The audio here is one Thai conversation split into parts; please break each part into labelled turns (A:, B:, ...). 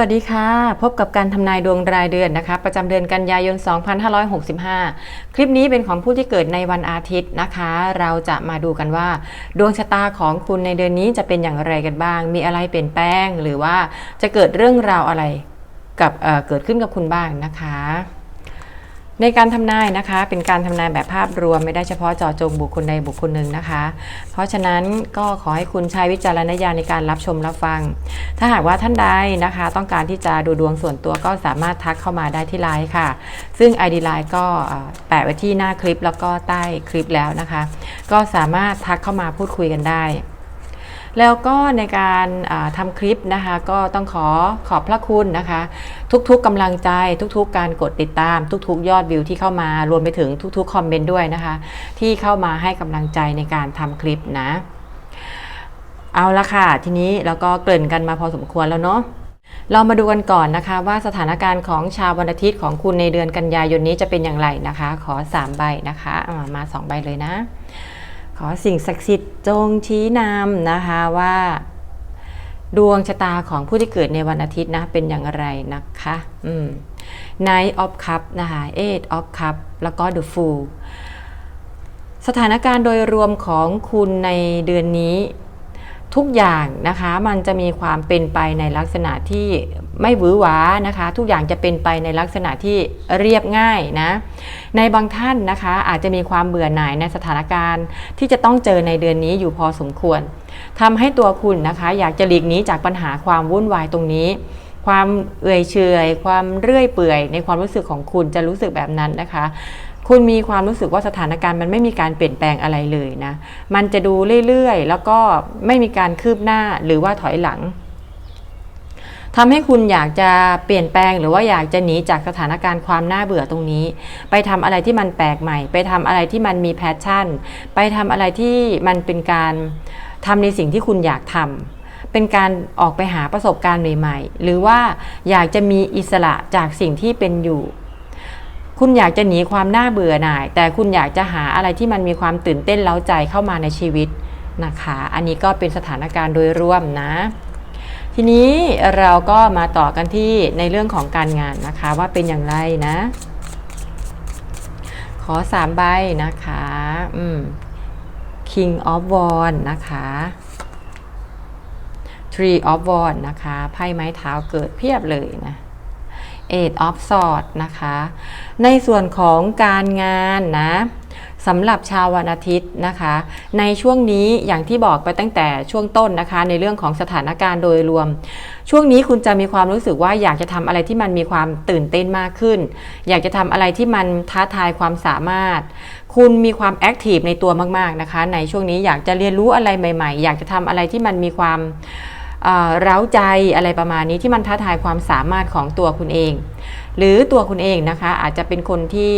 A: วัสดีค่ะ พบกับการทำนายดวงรายเดือนนะคะ ประจำเดือนกันยายน 2565 คลิปนี้เป็นของผู้ที่เกิดในวันอาทิตย์นะคะ เราจะมาดูกันว่า ดวงชะตาของคุณในเดือนนี้จะเป็นอย่างไรกันบ้าง มีอะไรเปลี่ยนแปลง หรือว่าจะเกิดเรื่องราวอะไรกับเเกิดขึ้นกับคุณบ้างนะคะ ในการทำนายนะคะ เป็นการทำนายแบบภาพรวมไม่ได้เฉพาะเจาะจงบุคคลใดบุคคลหนึ่งนะคะ เพราะฉะนั้นก็ขอให้คุณใช้วิจารณญาณในการรับชมรับฟัง ถ้าหากว่าท่านใดนะคะ ต้องการที่จะดูดวงส่วนตัวก็สามารถทักเข้ามาได้ที่ไลน์ค่ะ ซึ่ง ID ไลน์ก็แปะไว้ที่หน้าคลิปแล้วก็ใต้คลิปแล้วนะคะ ก็สามารถทักเข้ามาพูดคุยกันได้ แล้วก็ในการอ่าทำคลิปนะคะก็ต้องขอขอบพระคุณนะคะ ทุกๆกำลังใจทุกๆ การกดติดตาม ทุกๆ ยอดวิวที่เข้ามารวมไปถึงทุกๆคอมเมนต์ด้วยนะคะ ที่เข้ามาให้กำลังใจในการทำคลิปนะ เอาละค่ะ ทีนี้เราก็เกริ่นกันมาพอสมควรแล้วเนาะเรามาดูกันก่อนนะคะว่าสถานการณ์ของชาววันอาทิตย์ของคุณในเดือนกันยายนนี้จะเป็นอย่างไรนะคะ ขอ 3 ใบนะคะามา 2 ใบเลยนะ ขอสิ่งศักดิ์สิทธิ์จงชี้นำนะคะว่า ดวงชะตาของผู้ที่เกิดในวันอาทิตย์นะเป็นอย่างไรนะคะอืม Night of Cup นะคะ Eight of Cup แล้วก็ The Fool สถานการณ์โดยรวมของคุณในเดือนนี้ ทุกอย่างนะคะมันจะมีความเป็นไปในลักษณะที่ไม่หวือหวานะคะ ทุกอย่างจะเป็นไปในลักษณะที่เรียบง่ายนะในบางท่านนะคะอาจจะมีความเบื่อหน่ายในสถานการณ์ ที่จะต้องเจอในเดือนนี้อยู่พอสมควรทำให้ตัวคุณนะคะ อยากจะหลีกหนีจากปัญหาความวุ่นวายตรงนี้ ความเอื่อยเฉยความเรื่อยเปื่อย ในความรู้สึกของคุณจะรู้สึกแบบนั้นนะคะ คุณมีความรู้สึกว่าสถานการณ์มันไม่มีการเปลี่ยนแปลงอะไรเลยนะ มันจะดูเรื่อยๆ แล้วก็ไม่มีการคืบหน้าหรือว่าถอยหลังทำให้คุณอยากจะเปลี่ยนแปลงหรือว่าอยากจะหนีจากสถานการณ์ความน่าเบื่อตรงนี้ ไปทำอะไรที่มันแปลกใหม่ ไปทำอะไรที่มันมีแพชชั่น ไปทำอะไรที่มันเป็นการทำในสิ่งที่คุณอยากทำเป็นการออกไปหาประสบการณ์ใหม่ ๆ หรือว่าอยากจะมีอิสระจากสิ่งที่เป็นอยู่ คุณอยากจะหนีความน่าเบื่อหน่าย แต่คุณอยากจะหาอะไรที่มันมีความตื่นเต้นเล้าใจเข้ามาในชีวิตนะคะ อันนี้ก็เป็นสถานการณ์โดยรวมนะ ทีนี้เราก็มาต่อกันที่ในเรื่องของการงานนะคะว่าเป็นอย่างไรนะ ขอสามใบนะคะอืม King of Wand นะคะ Tree of Wand นะคะ ไพ่ไม้เท้าเกิดเพียบเลยนะ Eight of Swords นะคะ ในส่วนของการงานนะสำหรับชาววันอาทิตย์นะคะ ในช่วงนี้อย่างที่บอกไปตั้งแต่ช่วงต้นนะคะ ในเรื่องของสถานการณ์โดยรวม ช่วงนี้คุณจะมีความรู้สึกว่าอยากจะทำอะไรที่มันมีความตื่นเต้นมากขึ้น อยากจะทำอะไรที่มันท้าทายความสามารถ คุณมีความแอคทีฟในตัวมากๆนะคะ ในช่วงนี้อยากจะเรียนรู้อะไรใหม่ ๆ อยากจะทำอะไรที่มันมีความ เร้าใจอะไรประมาณนี้ที่มันท้าทายความสามารถของตัวคุณเอง หรือตัวคุณเองนะคะอาจจะเป็นคนที่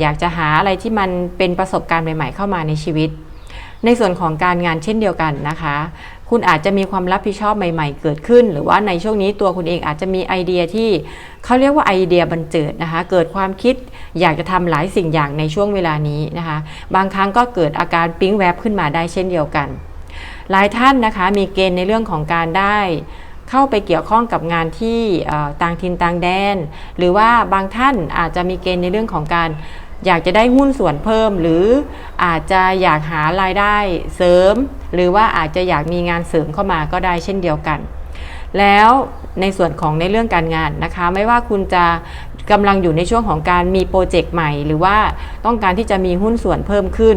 A: อยากจะหาอะไรที่มันเป็นประสบการณ์ใหม่ ๆ เข้ามาในชีวิต ในส่วนของการงานเช่นเดียวกันนะคะ คุณอาจจะมีความรับผิดชอบใหม่ ๆ เกิดขึ้น หรือว่าในช่วงนี้ตัวคุณเองอาจจะมีไอเดียที่เขาเรียกว่าไอเดียบันเจิดนะคะ เกิดความคิดอยากจะทำหลายสิ่งอย่างในช่วงเวลานี้นะคะ บางครั้งก็เกิดอาการปิ๊งแวบขึ้นมาได้เช่นเดียวกัน หลายท่านนะคะมีเกณฑ์ในเรื่องของการได้เข้าไปเกี่ยวข้องกับงานที่ต่างถิ่นต่างแดน หรือว่าบางท่านอาจจะมีเกณฑ์ในเรื่องของการอยากจะได้หุ้นส่วนเพิ่ม หรืออาจจะอยากหารายได้เสริม หรือว่าอาจจะอยากมีงานเสริมเข้ามาก็ได้เช่นเดียวกัน แล้วในส่วนของในเรื่องการงานนะคะ ไม่ว่าคุณจะกำลังอยู่ในช่วงของการมีโปรเจกต์ใหม่ หรือว่าต้องการที่จะมีหุ้นส่วนเพิ่มขึ้น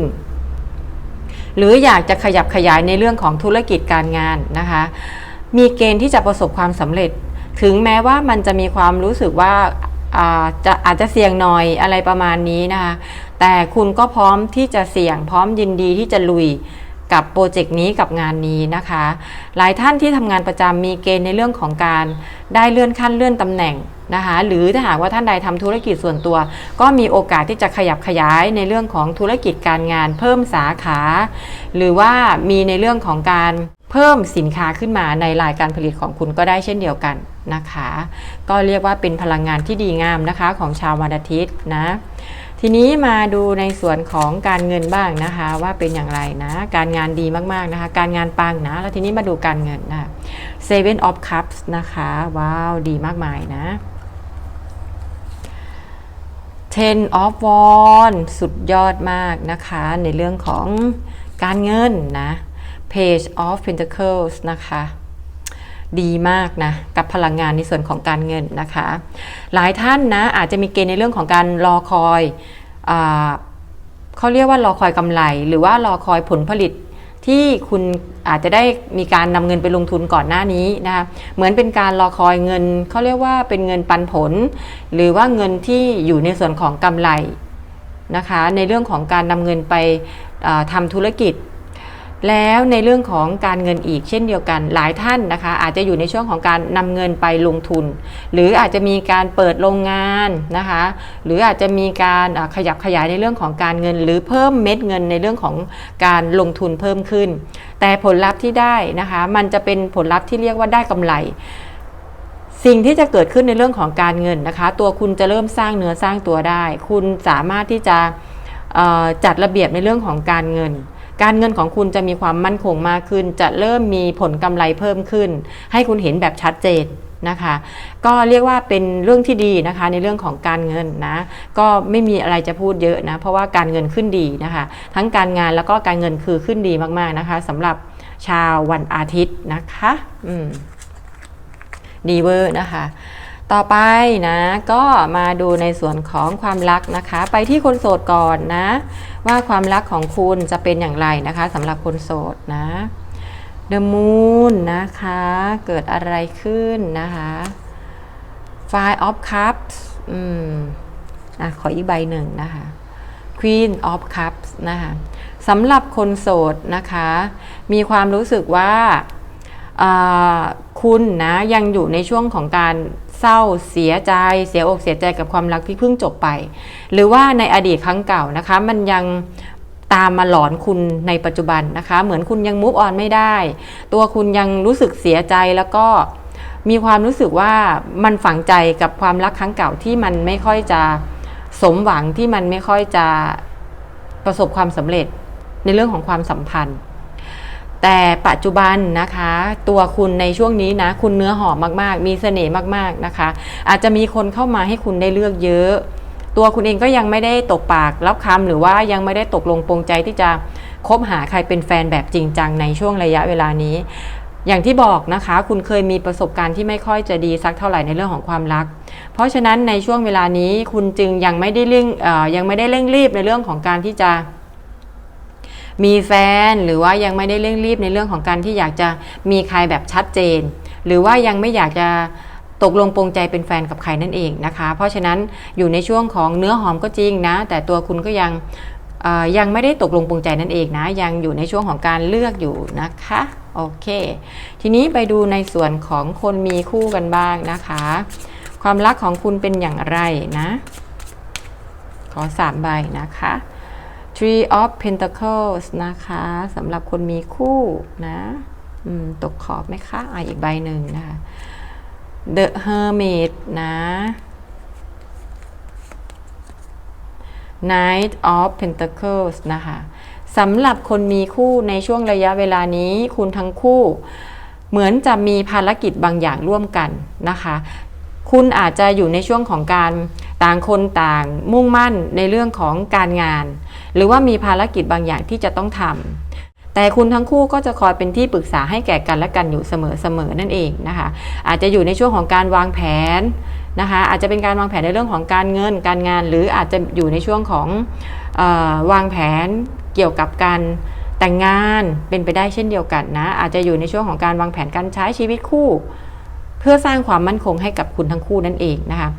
A: หรืออยากจะขยับขยายในเรื่องของธุรกิจการงานนะคะ มีเกณฑ์ที่จะประสบความสำเร็จ ถึงแม้ว่ามันจะมีความรู้สึกว่าอาจะอาจจะเสี่ยงหน่อยอะไรประมาณนี้นะคะ แต่คุณก็พร้อมที่จะเสี่ยงพร้อมยินดีที่จะลุย กับโปรเจกต์นี้กับงานนี้นะคะ หลายท่านที่ทำงานประจำมีเกณฑ์ในเรื่องของการได้เลื่อนขั้นเลื่อนตำแหน่งนะคะหรือถ้าหากว่าท่านใดทำธุรกิจส่วนตัว ก็มีโอกาสที่จะขยับขยายในเรื่องของธุรกิจการงาน เพิ่มสาขา หรือว่ามีในเรื่องของการเพิ่มสินค้าขึ้นมาในรายการผลิตของคุณก็ได้เช่นเดียวกันนะคะ ก็เรียกว่าเป็นพลังงานที่ดีงามนะคะของชาววันอาทิตย์นะ ทีนี้มาดูในส่วนของการเงินบ้างนะคะ ว่าเป็นอย่างไรนะ การงานดีมากๆนะคะ การงานปังนะ แล้วทีนี้มาดูการเงินนะ Seven of Cups นะคะ ว้าวดีมากมายนะ Ten of Wands สุดยอดมากนะคะ ในเรื่องของการเงินนะ Page of Pentacles นะคะ ดีมากนะกับพลังงานในส่วนของการเงินนะคะ หลายท่านนะอาจจะมีเกณฑ์ในเรื่องของการรอคอยอเขาเรียกว่ารอคอยกำไร หรือว่ารอคอยผลผลิตที่คุณอาจจะได้มีการนำเงินไปลงทุนก่อนหน้านี้นะคะเหมือนเป็นการรอคอยเงินเขาเรียกว่าเป็นเงินปันผล หรือว่าเงินที่อยู่ในส่วนของกำไรนะคะ ในเรื่องของการนำเงินไปอ่าทำธุรกิจ แล้วในเรื่องของการเงินอีกเช่นเดียวกัน หลายท่านนะคะ อาจจะอยู่ในช่วงของการนำเงินไปลงทุน หรืออาจจะมีการเปิดโรงงานนะคะ หรืออาจจะมีการขยับขยายในเรื่องของการเงิน หรือเพิ่มเม็ดเงินในเรื่องของการลงทุนเพิ่มขึ้น แต่ผลลัพธ์ที่ได้นะคะ มันจะเป็นผลลัพธ์ที่เรียกว่าได้กำไรสิ่งที่จะเกิดขึ้นในเรื่องของการเงินนะคะ ตัวคุณจะเริ่มสร้างเนื้อสร้างตัวได้ คุณสามารถที่จะจัดระเบียบในเรื่องของการเงิน การเงินของคุณจะมีความมั่นคงมากขึ้น จะเริ่มมีผลกำไรเพิ่มขึ้น ให้คุณเห็นแบบชัดเจนนะคะ ก็เรียกว่าเป็นเรื่องที่ดีนะคะในเรื่องของการเงินนะ ก็ไม่มีอะไรจะพูดเยอะนะ เพราะว่าการเงินขึ้นดีนะคะ ทั้งการงานแล้วก็การเงินคือขึ้นดีมากๆนะคะสำหรับชาววันอาทิตย์นะคะ อืมดีเวอร์นะคะ ต่อไปนะก็มาดูในส่วนของความรักนะคะ ไปที่คนโสดก่อนนะ ว่าความรักของคุณจะเป็นอย่างไรนะคะสำหรับคนโสดนะ The Moon นะคะ เกิดอะไรขึ้นนะคะ Five of Cups อืมอะขออีกใบหนึ่งนะคะ Queen of Cups นะคะสำหรับคนโสดนะคะ มีความรู้สึกว่าคุณนะยังอยู่ในช่วงของการ เศร้า เสียใจ เสียอกเสียใจกับความรักที่เพิ่งจบไป หรือว่าในอดีตครั้งเก่านะคะ มันยังตามมาหลอนคุณในปัจจุบันนะคะ เหมือนคุณยังมุ v ออนไม่ได้ ตัวคุณยังรู้สึกเสียใจแล้วก็มีความรู้สึกว่ามันฝังใจกับความรักครั้งเก่าที่มันไม่ค่อยจะสมหวังที่มันไม่ค่อยจะประสบความสำเร็จในเรื่องของความสัมพันธ์ แต่ปัจจุบันนะคะ ตัวคุณในช่วงนี้นะ คุณเนื้อหอมมากๆ มีเสน่ห์มากๆนะคะ อาจจะมีคนเข้ามาให้คุณได้เลือกเยอะ ตัวคุณเองก็ยังไม่ได้ตกปากรับคำหรือว่ายังไม่ได้ตกลงปรงใจที่จะคบหาใครเป็นแฟนแบบจริงจังในช่วงระยะเวลานี้ อย่างที่บอกนะคะ คุณเคยมีประสบการณ์ที่ไม่ค่อยจะดีสักเท่าไหร่ในเรื่องของความรัก เพราะฉะนั้นในช่วงเวลานี้คุณจึงยังไม่ได้เร่งยังไม่ได้เร่งรีบในเรื่องของการที่จะ มีแฟนหรือว่ายังไม่ได้เร่งรีบในเรื่องของการที่อยากจะมีใครแบบชัดเจน หรือว่ายังไม่อยากจะตกลงปรงใจเป็นแฟนกับใครนั่นเองนะคะ เพราะฉะนั้นอยู่ในช่วงของเนื้อหอมก็จริงนะ แต่ตัวคุณก็ยังยังไม่ได้ตกลงปรงใจนั่นเองนะ ยังอยู่ในช่วงของการเลือกอยู่นะคะโอเค ทีนี้ไปดูในส่วนของคนมีคู่กันบ้างนะคะ ความรักของคุณเป็นอย่างไรนะ ขอสามใบนะคะ Three of Pentacles นะคะสำหรับคนมีคู่นะตกขอบไหมคะอะอีกใบหนึ่งนะคะ The Hermit นะ Knight of Pentacles นะคะสำหรับคนมีคู่ในช่วงระยะเวลานี้คุณทั้งคู่ เหมือนจะมีภารกิจบางอย่างร่วมกันนะคะ คุณอาจจะอยู่ในช่วงของการต่างคนต่างมุ่งมั่นในเรื่องของการงาน หรือว่ามีภารกิจบางอย่างที่จะต้องทำแต่คุณทั้งคู่ก็จะคอยเป็นที่ปรึกษาให้แก่กันและกันอยู่เสมอๆนั่นเองนะคะ อาจจะอยู่ในช่วงของการวางแผนนะคะอาจจะเป็นการวางแผนในเรื่องของการเงินการงาน หรืออาจจะอยู่ในช่วงของออวางแผนเกี่ยวกับการแต่งงานเป็นไปได้เช่นเดียวกันนะอาจจะอยู่ในช่วงของการวางแผนการใช้ชีวิตคู่ เพื่อสร้างความมั่นคงให้กับคุณทั้งคู่นั่นเองนะคะ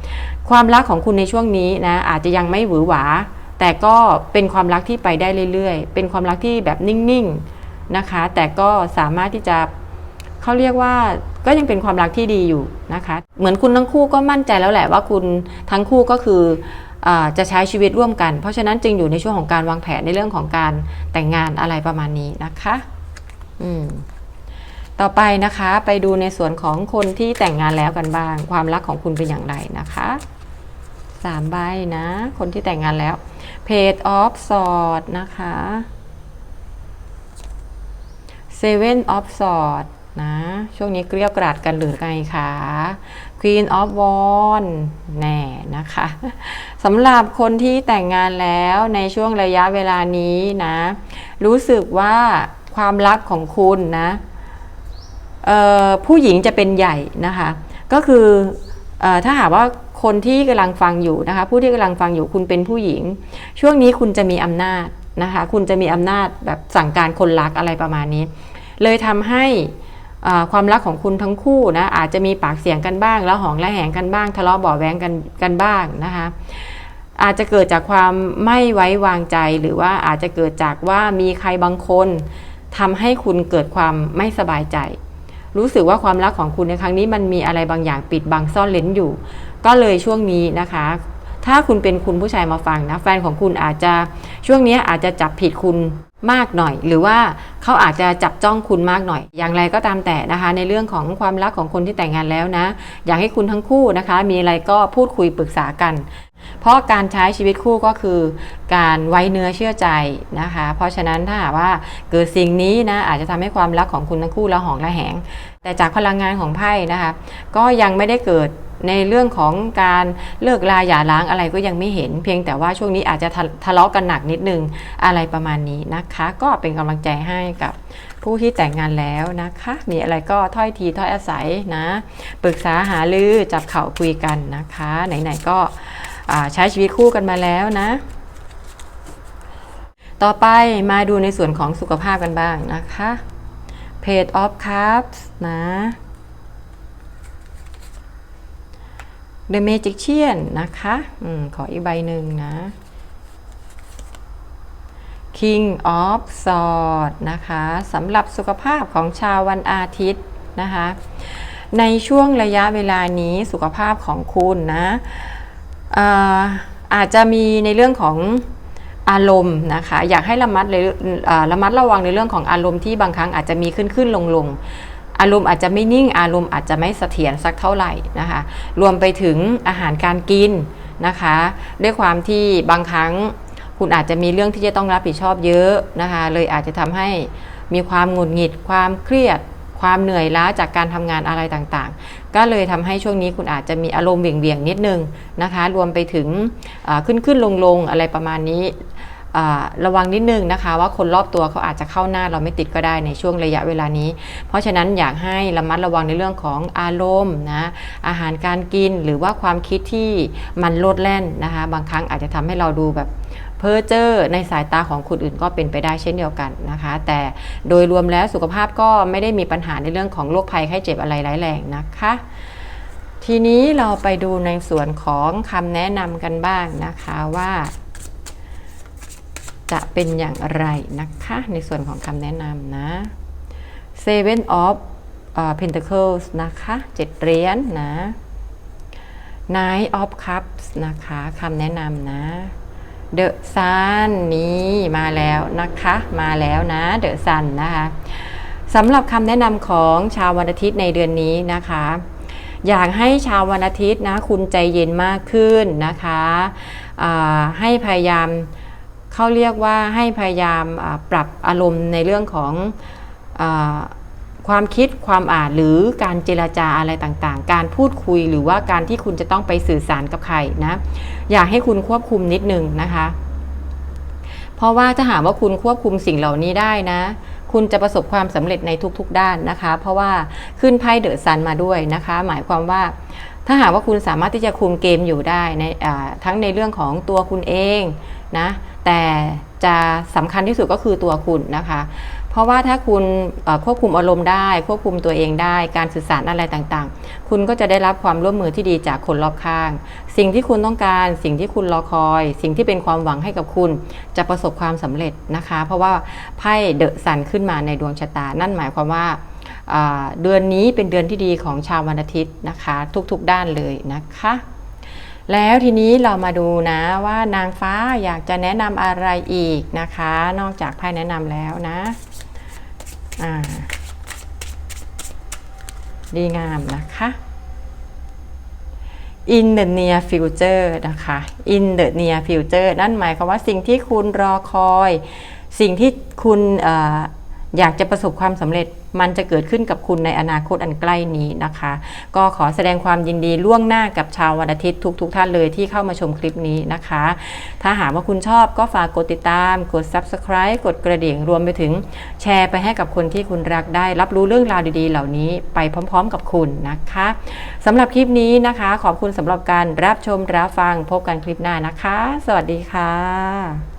A: ความรักของคุณในช่วงนี้นะอาจจะยังไม่หวือหวา แต่ก็เป็นความรักที่ไปได้เรื่อยๆ เป็นความรักที่แบบนิ่งๆนะคะ แต่ก็สามารถที่จะเขาเรียกว่าก็ยังเป็นความรักที่ดีอยู่นะคะ เหมือนคุณทั้งคู่ก็มั่นใจแล้วแหละว่าคุณทั้งคู่ก็คืออจะใช้ชีวิตร่วมกัน เพราะฉะนั้นจึงอยู่ในช่วงของการวางแผนในเรื่องของการแต่งงานอะไรประมาณนี้นะคะอืมต่อไปนะคะไปดูในส่วนของคนที่แต่งงานแล้วกันบ้าง ความรักของคุณเป็นอย่างไรนะคะ สามใบนะ คนที่แต่งงานแล้ว Page of Swords นะคะ Seven of Swords นะ ช่วงนี้เกลียกราดกันหรือไงคะ Queen of Wands แน่นะคะสำหรับคนที่แต่งงานแล้วในช่วงระยะเวลานี้นะ รู้สึกว่าความรักของคุณนะผู้หญิงจะเป็นใหญ่นะคะ ก็คือออถ้าหากว่า คนที่กำลังฟังอยู่นะคะ ผู้ที่กำลังฟังอยู่คุณเป็นผู้หญิง ช่วงนี้คุณจะมีอำนาจนะคะ คุณจะมีอำนาจแบบสั่งการคนรักอะไรประมาณนี้ เลยทำให้ความรักของคุณทั้งคู่นะอาจจะมีปากเสียงกันบ้าง แล้วหองและแหงกันบ้าง ทะเลาะเบาแว้งกันกันบ้างนะคะอาจจะเกิดจากความไม่ไว้วางใจหรือว่าอาจจะเกิดจากว่ามีใครบางคนทำให้คุณเกิดความไม่สบายใจ รู้สึกว่าความรักของคุณในครั้งนี้มันมีอะไรบางอย่างปิดบังซ่อนเลนอยู่ ก็เลยช่วงนี้นะคะ ถ้าคุณเป็นคุณผู้ชายมาฟังนะแฟนของคุณอาจจะช่วงนี้อาจจะจับผิดคุณมากหน่อย หรือว่าเขาอาจจะจับจ้องคุณมากหน่อย อย่างไรก็ตามแต่นะคะ ในเรื่องของความรักของคนที่แต่งงานแล้วนะ อยากให้คุณทั้งคู่นะคะ มีอะไรก็พูดคุยปรึกษากัน เพราะการใช้ชีวิตคู่ก็คือ การไว้เนื้อเชื่อใจนะคะ เพราะฉะนั้นถ้าหากว่าเกิดสิ่งนี้นะอาจจะทำให้ความรักของคุณทั้งคู่ระหองระแหง แต่จากพลังงานของไพ่นะคะก็ยังไม่ได้เกิดในเรื่องของการเลิกลาหย่าร้างอะไรก็ยังไม่เห็น เพียงแต่ว่าช่วงนี้อาจจะทะเลาะกันหนักนิดนึงอะไรประมาณนี้นะคะ ก็เป็นกำลังใจให้กับผู้ที่แต่งงานแล้วนะคะ มีอะไรก็ถ้อยทีถ้อยอาศัยนะปรึกษาหารือจับเข่าคุยกันนะคะ ไหนๆก็ใช้ชีวิตคู่กันมาแล้วนะ ต่อไปมาดูในส่วนของสุขภาพกันบ้างนะคะ Page of Cups นะ The Magician นะคะอขออีกใบหนึ่งนะ King of Swords นะคะสำหรับสุขภาพของชาววันอาทิตย์นะคะ ในช่วงระยะเวลานี้สุขภาพของคุณนะอาอาจจะมีในเรื่องของ อารมณ์นะคะอยากให้ระมัดเลยระมัดระวังในเรื่องของอารมณ์ที่บางครั้งอาจจะมีขึ้นขึ้นลงลงอารมณ์อาจจะไม่นิ่งอารมณ์อาจจะไม่เสถียรสักเท่าไหร่นะคะ รวมไปถึงอาหารการกินนะคะ ด้วยความที่บางครั้งคุณอาจจะมีเรื่องที่จะต้องรับผิดชอบเยอะนะคะ เลยอาจจะทำให้มีความหงุดหงิดความเครียด ความเหนื่อยล้าจากการทำงานอะไรต่างๆ ก็เลยทำให้ช่วงนี้คุณอาจจะมีอารมณ์เบี่ยงๆนิดนึงนะคะ รวมไปถึงขึ้นๆลงๆอะไรประมาณนี้ระวังนิดนึงนะคะ ว่าคนรอบตัวเขาอาจจะเข้าหน้าเราไม่ติดก็ได้ในช่วงระยะเวลานี้ เพราะฉะนั้นอยากให้ระมัดระวังในเรื่องของอารมณ์นะอาหารการกินหรือว่าความคิดที่มันโลดแล่นนะคะ บางครั้งอาจจะทำให้เราดูแบบ เพอเจอร์ในสายตาของคนอื่นก็เป็นไปได้เช่นเดียวกันนะคะ แต่โดยรวมแล้วสุขภาพก็ไม่ได้มีปัญหาในเรื่องของโรคภัยไข้เจ็บอะไรร้ายแรงนะคะทีนี้เราไปดูในส่วนของคำแนะนำกันบ้างนะคะว่า จะเป็นอย่างไรนะคะ ในส่วนของคำแนะนำนะ Seven of เอ่อ Pentacles นะคะเจ็ดเหรียญนนะ Nine of Cups นะคะคำแนะนำนะ เดอะซันนี้มาแล้วนะคะ มาแล้วนะเดอะซันนะคะสำหรับคำแนะนำของชาววันอาทิตย์ในเดือนนี้นะคะ อยากให้ชาววันอาทิตย์นะคุณใจเย็นมากขึ้นนะคะให้พยายามเขาเรียกว่าให้พยายามปรับอารมณ์ในเรื่องของอความคิดความอ่านหรือการเจรจาอะไรต่างๆ การพูดคุยหรือว่าการที่คุณจะต้องไปสื่อสารกับใครนะ อยากให้คุณควบคุมนิดนึงนะคะ เพราะว่าถ้าหากว่าคุณควบคุมสิ่งเหล่านี้ได้นะ คุณจะประสบความสำเร็จในทุกๆด้านนะคะ เพราะว่าขึ้นไพ่เดอะซันมาด้วยนะคะ หมายความว่าถ้าหากว่าคุณสามารถที่จะคุมเกมอยู่ได้ในทั้งในเรื่องของตัวคุณเองนะแต่จะสำคัญที่สุดก็คือตัวคุณนะคะ เพราะว่าถ้าคุณควบคุมอารมณ์ได้ ควบคุมตัวเองได้ การสื่อสารอะไรต่างๆ คุณก็จะได้รับความร่วมมือที่ดีจากคนรอบข้าง สิ่งที่คุณต้องการ สิ่งที่คุณรอคอย สิ่งที่เป็นความหวังให้กับคุณ จะประสบความสำเร็จนะคะ เพราะว่าไพ่เดอะซันขึ้นมาในดวงชะตา นั่นหมายความว่าเดือนนี้เป็นเดือนที่ดีของชาววันอาทิตย์นะคะ ทุกๆด้านเลยนะคะแล้วทีนี้เรามาดูนะว่านางฟ้าอยากจะแนะนำอะไรอีกนะคะ นอกจากไพ่แนะนำแล้วนะ อ่า ดีงามนะคะ in the near future นะคะ in the near future นั่นหมายความว่าสิ่งที่คุณรอคอย สิ่งที่คุณ อยากจะประสบความสำเร็จมันจะเกิดขึ้นกับคุณในอนาคตอันใกล้นี้นะคะ ก็ขอแสดงความยินดีล่วงหน้ากับชาววันอาทิตย์ทุกๆทท่านเลยที่เข้ามาชมคลิปนี้นะคะ ถ้าหากว่าคุณชอบก็ฝากกดติดตาม กด subscribe กดกระดิ่งรวมไปถึงแชร์ไปให้กับคนที่คุณรักได้ รับรู้เรื่องราวดีๆ เหล่านี้ไปพร้อม ๆ กับคุณนะคะสำหรับคลิปนี้นะคะ ขอบคุณสำหรับการรับชมรับฟังพบกันคลิปหน้านะคะ สวัสดีค่ะ